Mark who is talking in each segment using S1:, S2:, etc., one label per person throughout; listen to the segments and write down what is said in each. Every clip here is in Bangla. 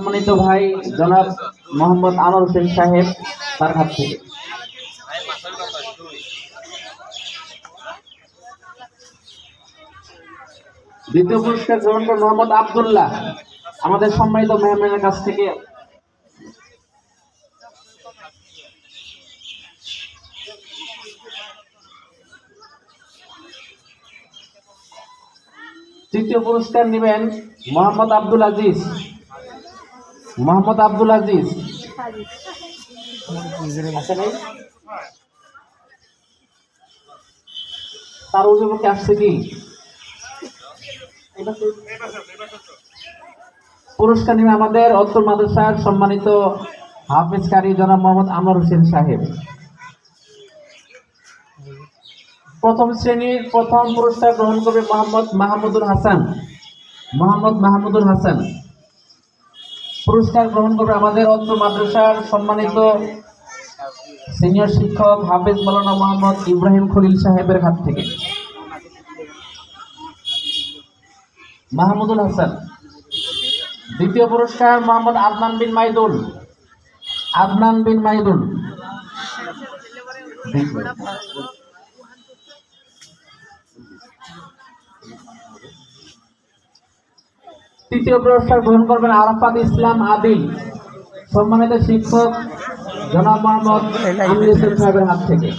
S1: সম্মানিত ভাই জনাব মোহাম্মদ আনোয়ার হোসেন সাহেব, তার হাত থেকে। দ্বিতীয় পুরস্কার গ্রহণ করে মোহাম্মদ আব্দুল্লাহ, আমাদের সম্মানিত মেহমানের কাছ থেকে। তৃতীয় পুরস্কার নেবেন মোহাম্মদ আব্দুল আজিজ। মোহাম্মদ আব্দুল আজিজ? তার অভিভাবকে আসছে কি? পুরস্কার নেবে আমাদের অত্তর মাদ্রাসার সম্মানিত হাফিজ কারি জনাব মোহাম্মদ আনোয়ার হোসেন সাহেব। প্রথম শ্রেণির প্রথম পুরস্কার গ্রহণ করবে মোহাম্মদ মাহমুদুল হাসান। মোহাম্মদ মাহমুদুল হাসান। পুরস্কার গ্রহণ করবে আমাদের অত্র মাদ্রাসার সম্মানিত সিনিয়র শিক্ষক হাফেজ মৌলানা মোহাম্মদ ইব্রাহিম খলিল সাহেবের হাত থেকে। মাহমুদুল হাসান। দ্বিতীয় পুরস্কার মোহাম্মদ আদনান বিন মাইদুল। আদনান বিন মাইদুল। তৃতীয় পুরস্কার গ্রহণ করবেন আরাফাত ইসলাম আদিল। সম্মানিত শিক্ষক জনাব মোহাম্মদ আমির সাহেবের হাত থেকে।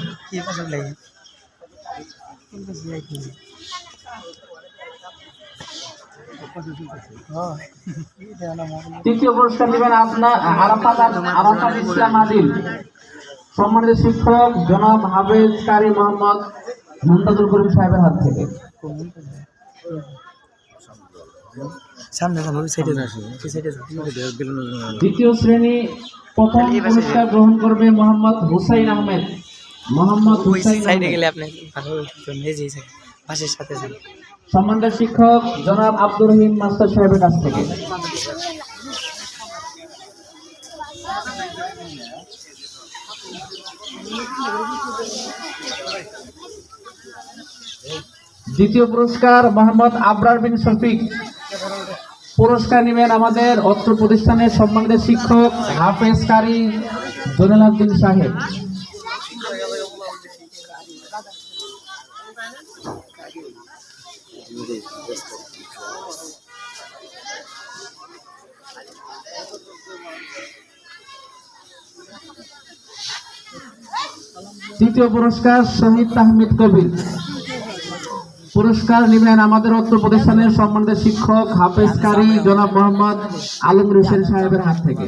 S1: তৃতীয় পুরস্কার নেবেন আপনার আরাফাত আরাফাত ইসলাম আদিল। সম্মানিত শিক্ষক জনাব হাফেজ কারি মোহাম্মদ মুমতাজুল করিম সাহেবের হাত থেকে।
S2: সামনে সামনে সাইডে
S1: দ্বিতীয় শ্রেণি প্রথম পুরস্কার গ্রহণ করবে মোহাম্মদ হুসাইন আহমেদ। মোহাম্মদ হুসাইন
S2: সাইডে গেলে আপনি ভালো নিজেই পাশের সাথে যান
S1: সম্মানিত শিক্ষক জনাব আব্দুর রহিম মাস্টার সাহেবের কাছ থেকে। দ্বিতীয় পুরস্কার মোহাম্মদ আবরার বিন শফিক। পুরস্কার নেবেন আমাদের অত্র প্রতিষ্ঠানের সম্মানিত শিক্ষক হাফেজ কারি জৈনুল সাহেব। তৃতীয় পুরস্কার শহীদ তাহমিদ কবির। পুরস্কার নেবেন আমাদের অত্র প্রতিষ্ঠানের সম্মানিত শিক্ষক হাফেজ কারি জনাব মোহাম্মদ আলম হোসেন সাহেবের হাত থেকে।